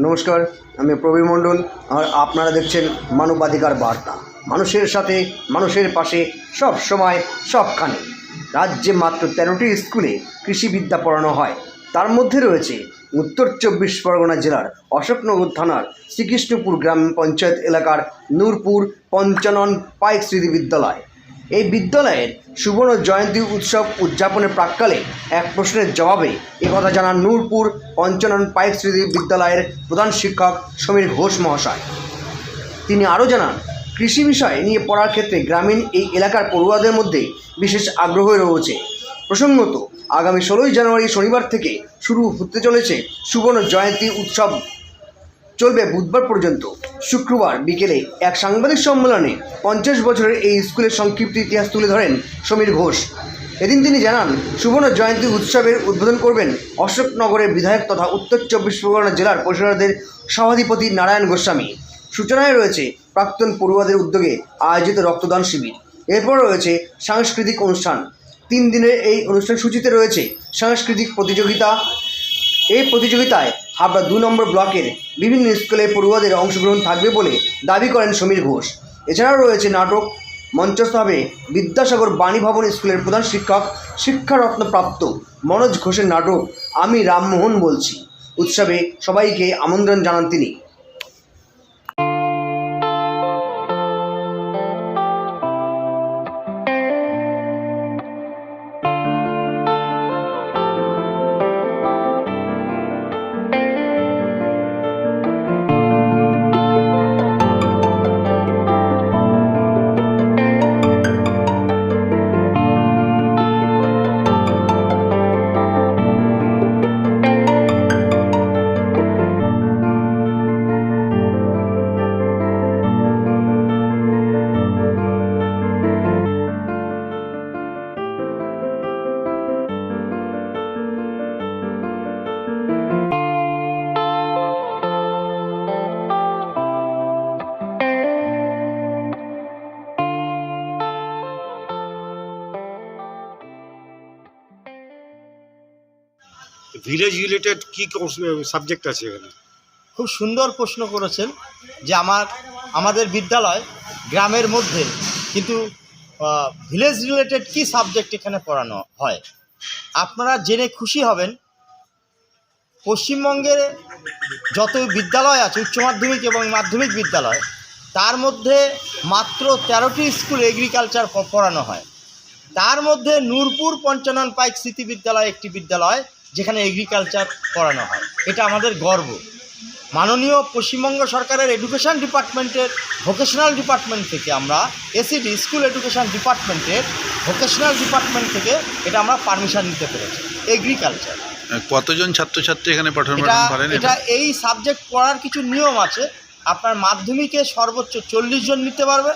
নমস্কার, আমি প্রবীর মণ্ডল, আর আপনারা দেখছেন মানবাধিকার বার্তা। মানুষের সাথে, মানুষের পাশে, সব সময়, সবখানে। রাজ্যে মাত্র তেরোটি স্কুলে কৃষিবিদ্যা পড়ানো হয়। তার মধ্যে রয়েছে উত্তর চব্বিশ পরগনা জেলার অশোকনগর থানার শ্রীকৃষ্ণপুর গ্রাম পঞ্চায়েত এলাকার নূরপুর পঞ্চানন পাইক স্মৃতি বিদ্যালয়। এই বিদ্যালয়ের সুবর্ণ জয়ন্তী উৎসব উদযাপনের প্রাককালে এক প্রশ্নের জবাবে একথা জানান নূরপুর পঞ্চানন পাইক স্মৃতি বিদ্যালয়ের প্রধান শিক্ষক সমীর ঘোষ মহাশয়। তিনি আরও জানান, কৃষি বিষয় নিয়ে পড়ার ক্ষেত্রে গ্রামীণ এই এলাকার পড়ুয়াদের মধ্যে বিশেষ আগ্রহ রয়েছে। প্রসঙ্গত, আগামী ষোলোই জানুয়ারি শনিবার থেকে শুরু হতে চলেছে সুবর্ণ জয়ন্তী উৎসব। চলবে বুধবার পর্যন্ত। শুক্রবার বিকেলে এক সাংবাদিক সম্মেলনে পঞ্চাশ বছরের এই স্কুলের সংক্ষিপ্ত ইতিহাস তুলে ধরেন সমীর ঘোষ। এদিন তিনি জানান, সুবর্ণ জয়ন্তী উৎসবের উদ্বোধন করবেন অশোকনগরের বিধায়ক তথা উত্তর চব্বিশ পরগনা জেলার পরিষদের সভাধিপতি নারায়ণ গোস্বামী। সূচনায় রয়েছে প্রাক্তন পড়ুয়াদের উদ্যোগে আয়োজিত রক্তদান শিবির। এরপর রয়েছে সাংস্কৃতিক অনুষ্ঠান। তিন দিনের এই অনুষ্ঠান সূচিতে রয়েছে সাংস্কৃতিক প্রতিযোগিতা এই প্রতিযোগিতায় হাবড়া দু নম্বর ব্লকের বিভিন্ন স্কুলে পড়ুয়াদের অংশগ্রহণ থাকবে বলে দাবি করেন সমীর ঘোষ। এছাড়াও রয়েছে নাটক মঞ্চস্থ হবে বিদ্যাসাগর বাণী ভবন স্কুলের প্রধান শিক্ষক, শিক্ষারত্নপ্রাপ্ত মনোজ ঘোষের নাটক, আমি রামমোহন বলছি। উৎসবে সবাইকে আমন্ত্রণ জানান তিনি। ভিলেজ রিলেটেড কি সাবজেক্ট আছে এখানে? খুব সুন্দর প্রশ্ন করেছেন যে আমার, আমাদের বিদ্যালয় গ্রামের মধ্যে, কিন্তু ভিলেজ রিলেটেড কি সাবজেক্ট এখানে পড়ানো হয়? আপনারা জেনে খুশি হবেন পশ্চিমবঙ্গে যত বিদ্যালয় আছে, উচ্চ মাধ্যমিক এবং মাধ্যমিক বিদ্যালয়, তার মধ্যে মাত্র তেরোটি স্কুল এগ্রিকালচার পড়ানো হয়। তার মধ্যে নূরপুর পঞ্চানন পাইক স্মৃতি বিদ্যালয় একটি বিদ্যালয় যেখানে এগ্রিকালচার পড়ানো হয়। এটা আমাদের গর্ব। মাননীয় পশ্চিমবঙ্গ সরকারের এডুকেশন ডিপার্টমেন্টের ভোকেশনাল ডিপার্টমেন্ট থেকে আমরা এসিডি স্কুল এডুকেশন ডিপার্টমেন্টের ভোকেশনাল ডিপার্টমেন্ট থেকে এটা আমরা পারমিশন নিতে পেরেছি। এগ্রিকালচার কতজন ছাত্রছাত্রী এখানে পঠন এটা এটা এই সাবজেক্ট পড়ার কিছু নিয়ম আছে। আপনার মাধ্যমিকে সর্বোচ্চ চল্লিশ জন নিতে পারবে।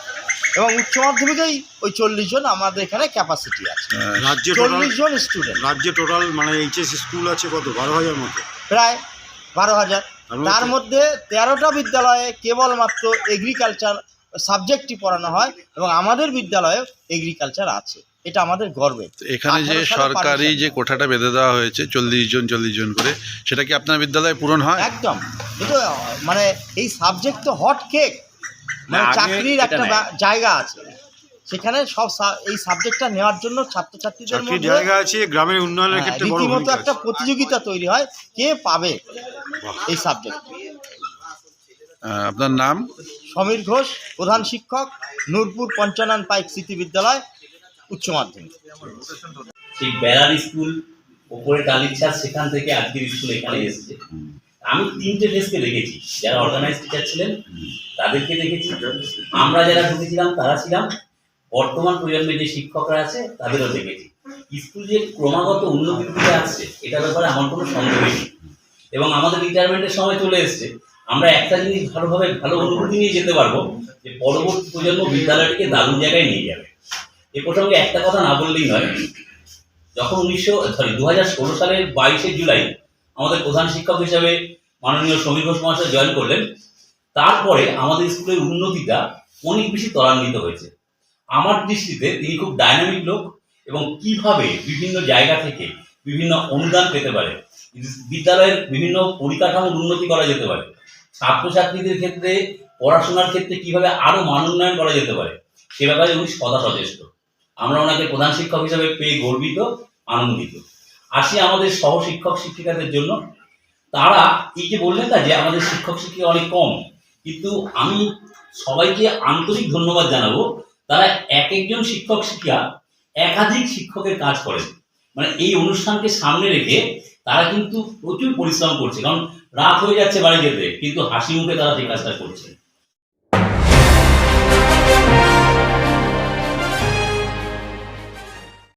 এবং উচ্চ মাধ্যমিকেই ওই চল্লিশ জন আমাদের এখানে ক্যাপাসিটি আছে। আহ, রাজ্যে চল্লিশ জন স্টুডেন্ট রাজ্যে টোটাল মানে এইচএস স্কুল আছে কত? বারো হাজার মতো? প্রায় বারো হাজার। তার মধ্যে- তেরোটা বিদ্যালয়ে কেবলমাত্র এগ্রিকালচার সাবজেক্টটি পড়ানো হয় এবং আমাদের বিদ্যালয়ে এগ্রিকালচার আছে। এটা আমাদের গর্বের। এখানে যে সরকারি যে কোঠাটা বেঁধে দেওয়া হয়েছে চল্লিশ জন চল্লিশ জন করে সেটা কি আপনার বিদ্যালয়ে পূরণ হয়? একদম। এটা মানে এই সাবজেক্ট তো হট কেক মানে চাকরির একটা জায়গা আছে। সেখানে সব এই সাবজেক্টটা নেওয়ার জন্য ছাত্রছাত্রীদের মধ্যে জায়গা আছে গ্রামের উন্নয়নের হ্যাঁ, ক্ষেত্রে রীতিমতো একটা প্রতিযোগিতা তৈরি হয় কে পাবে এই সাবজেক্ট আহ, আপনার নাম? সমীর ঘোষ প্রধান শিক্ষক নূরপুর পঞ্চানন পাইক স্মৃতি বিদ্যালয় উচ্চ মাধ্যমিক। সেই বেড়ার স্কুল ওপরে টালির সেখান থেকে আজকের স্কুল এখানে এসেছে। আমি তিনটে ডেস্কে দেখেছি। যারা অর্গানাইজ টিচার ছিলেন তাদেরকে দেখেছি। আমরা যারা ঢুকেছিলাম তারা ছিলাম। বর্তমান প্রজন্মের যে শিক্ষকরা আছে তাদেরও দেখেছি। স্কুল যে ক্রমাগত উন্নতির দিকে আসছে এটার ব্যাপারে আমার কোনো সন্দেহ নেই। এবং আমাদের রিটায়ারমেন্টের সময় চলে এসছে। আমরা একটা জিনিস ভালোভাবে ভালো অনুভূতি নিয়ে যেতে পারব যে পরবর্তী প্রজন্ম বিদ্যালয়টিকে দারুণ জায়গায় নিয়ে যাবে। এ প্রসঙ্গে একটা কথা না বললেই নয় যখন উনিশশো সরি দু হাজার ষোলো সালের বাইশে জুলাই আমাদের প্রধান শিক্ষক হিসেবে মাননীয় সমীর ঘোষ মহাশয় জয়েন করলেন। তারপরে আমাদের স্কুলের উন্নতিটা অনেক বেশি ত্বরান্বিত হয়েছে। আমার দৃষ্টিতে তিনি খুব ডাইনামিক লোক এবং কীভাবে বিভিন্ন জায়গা থেকে বিভিন্ন অনুদান পেতে পারে, বিদ্যালয়ের বিভিন্ন পরিকাঠামোর উন্নতি করা যেতে পারে, ছাত্রছাত্রীদের ক্ষেত্রে, পড়াশোনার ক্ষেত্রে কীভাবে আরও মান উন্নয়ন করা যেতে পারে, সে ব্যাপারে উনি সদা সচেষ্ট আমরা ওনাকে প্রধান শিক্ষক হিসেবে পেয়ে গর্বিত, আনন্দিত। আসি আমাদের সহ শিক্ষক শিক্ষিকাদের জন্য। তারা এই যে বললেন না যে আমাদের শিক্ষক শিক্ষিকা অনেক কম। কিন্তু আমি সবাইকে আন্তরিক ধন্যবাদ জানাব, তারা এক একজন শিক্ষক শিক্ষিকা একাধিক শিক্ষকের কাজ করেন। মানে এই অনুষ্ঠানকে সামনে রেখে তারা কিন্তু প্রচুর পরিশ্রম করছে, কারণ রাত হয়ে যাচ্ছে বাড়ি যেতে, কিন্তু হাসি মুখে তারা সেই কাজটা করছে